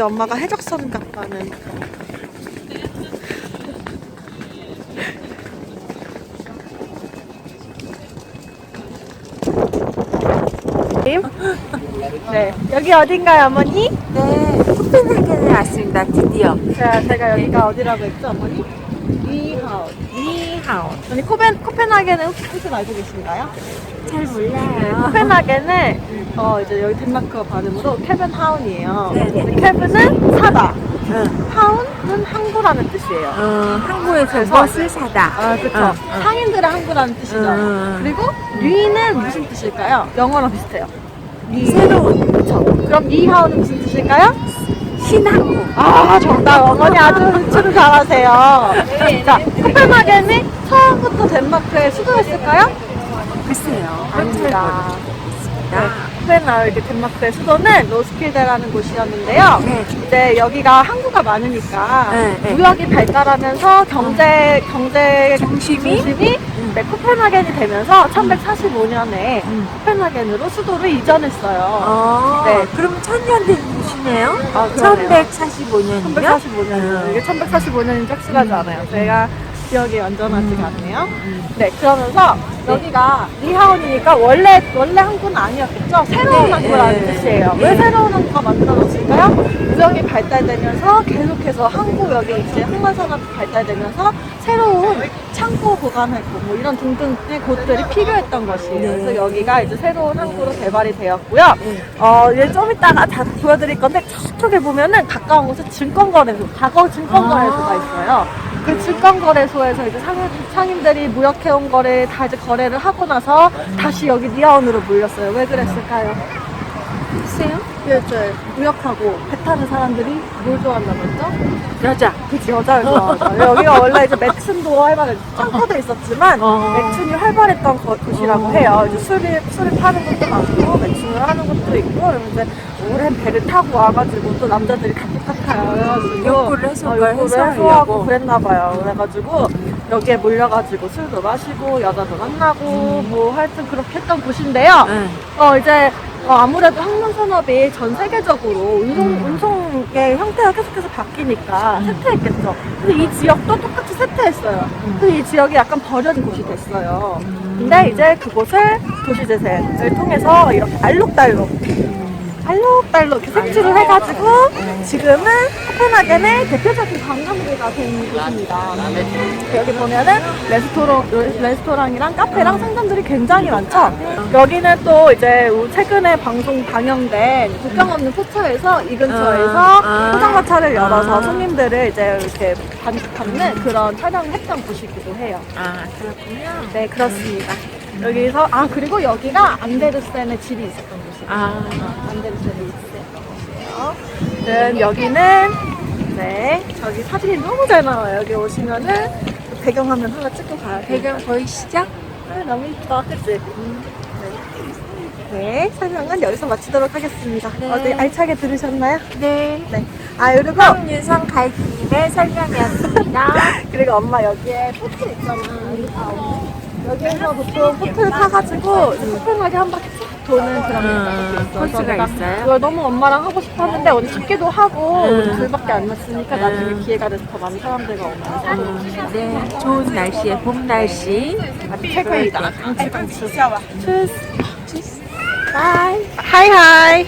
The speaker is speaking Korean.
우리 엄마가 해적선 같다는 네 여기 어딘가요 어머니? 네, 코펜하겐에 왔습니다. 드디어. 자 제가 여기가 어디라고 했죠 어머니? 니하우 니하오. 언니 코펜, 코펜하겐은 혹시 알고 계신가요? 잘 몰라요. 코펜하겐은 어 이제 여기 덴마크 발음으로 케벤하운이에요. 네네. 케벤은 사다. 응. 하운은 항구라는 뜻이에요. 어, 그래서- 무엇을 사다. 아, 그쵸. 어, 어. 상인들의 항구라는 뜻이죠. 음. 그리고 뉘는 무슨 뜻일까요? 영어랑 비슷해요. 뉘. 새로운 그쵸. 그럼 니하우는 무슨 뜻일까요? 신항구. 아, 정답. 어머니 아주 유추를 잘하세요. 자, 코펜하겐이 처음부터 덴마크의 수도였을까요? 글쎄요. 아닙니다. 네, 아, 코펜하겐 덴마크의 수도는 로스킬데라는 곳이었는데요. 네. 이제 여기가 항구가 많으니까 네, 네. 무역이 발달하면서 경제 경제 중심이? 중심이 음. 네, 코펜하겐이 되면서 1145년에 음. 코펜하겐으로 수도를 이전했어요. 어, 네. 그럼 천년 된 곳이네요. 아, 그러네요. 1145년이요? 1145년. 이게 1145년인지 확실하지 않아요. 제가 기억이 완전하지가 않네요. 네, 그러면서 여기가 리하운이니까 원래 원래 항구는 아니었겠죠? 새로운 네, 항구라는 네. 뜻이에요. 네. 왜 새로운 항구가 만들어졌을까요? 무역이 발달되면서 계속해서 항구역이 이제 항만산업이 발달되면서 새로운 창고 보관했고 뭐 이런 등등의 곳들이 필요했던 것이에요. 네. 그래서 여기가 이제 새로운 항구로 개발이 되었고요. 네. 어, 이제 좀 이따가 다 보여드릴 건데 저쪽에 보면은 가까운 곳에 증권 거래소, 과거 증권 거래소가 아. 있어요. 그 증권거래소에서 이제 상인, 상인들이 무역해온 거래 다 이제 거래를 하고 나서 다시 여기 니아온으로 몰렸어요. 왜 그랬을까요? 글쎄요. 이제 무역하고 배 타는 사람들이 뭘 좋아한다고 했죠? 여자. 그치, 여자를 좋아하죠. 여기가 원래 이제 매춘도 활발해, 창고도 있었지만, 어. 매춘이 활발했던 거- 곳이라고 어. 해요. 이제 술을, 술을 파는 것도 많고, 매춘을 하는 것도 있고, 그러면 이제 오랜 배를 타고 와가지고 또 남자들이 카타카타요. 그래가지고, 욕구를 해소- 어, 욕구를 해소하려고. 해소하고 그랬나봐요. 그래가지고, 여기에 몰려가지고 술도 마시고, 여자도 만나고, 뭐 하여튼 그렇게 했던 곳인데요. 응. 어 이제 어, 아무래도 항만 산업이 전 세계적으로 운송 음. 운송의 형태가 계속해서 바뀌니까 쇠퇴했겠죠. 근데 이 지역도 똑같이 쇠퇴했어요. 음. 그래서 이 지역이 약간 버려진 곳이 됐어요. 근데 이제 그곳을 도시재생을 통해서 이렇게 알록달록 알록달록 이렇게 색칠을 해가지고 지금은 코펜하겐의 대표적인 관광지가 된 곳입니다. 여기 보면은 레스토랑, 레스토랑이랑 카페랑 상점들이 굉장히 많죠. 여기는 또 이제 최근에 방송 방영된 국경 없는 포차에서 이 근처에서 아, 아. 포장마 차를 열어서 아. 손님들을 이제 이렇게 받- 받는 그런 촬영을 했던 곳이기도 해요. 아, 그렇군요. 네, 그렇습니다. 여기서, 아, 그리고 여기가 안데르센의 집이 있었던 곳이에요. 아, 안데르센의 집이 있었던 곳이에요. 네, 여기는, 네, 저기 사진이 너무 잘 나와요. 여기 오시면은 배경화면 하나 찍고 가야 돼요. 배경 보이시죠? 아, 너무 이뻐, 그치? 네. 네, 설명은 여기서 마치도록 하겠습니다. 네. 어디 알차게 들으셨나요? 네. 네. 아, 그리고, 황윤성 가이드님의 설명이었습니다. 그리고 엄마 여기에 포트 있잖아. 아, 여기에서 보통 포트를 타가지고 코펜하게 한 바퀴 쭉 도는 그런 음. 코스가 내가 있어요? 그걸 너무 엄마랑 하고 싶었는데 오늘 춥기도 하고 음. 둘밖에 안 났으니까 음. 나중에 기회가 돼서 더 많은 사람들과 오면 네, 좋은 날씨에 봄 날씨. 최고이다. 강추 강추. 추스. 추스. 바이. 하이 하이.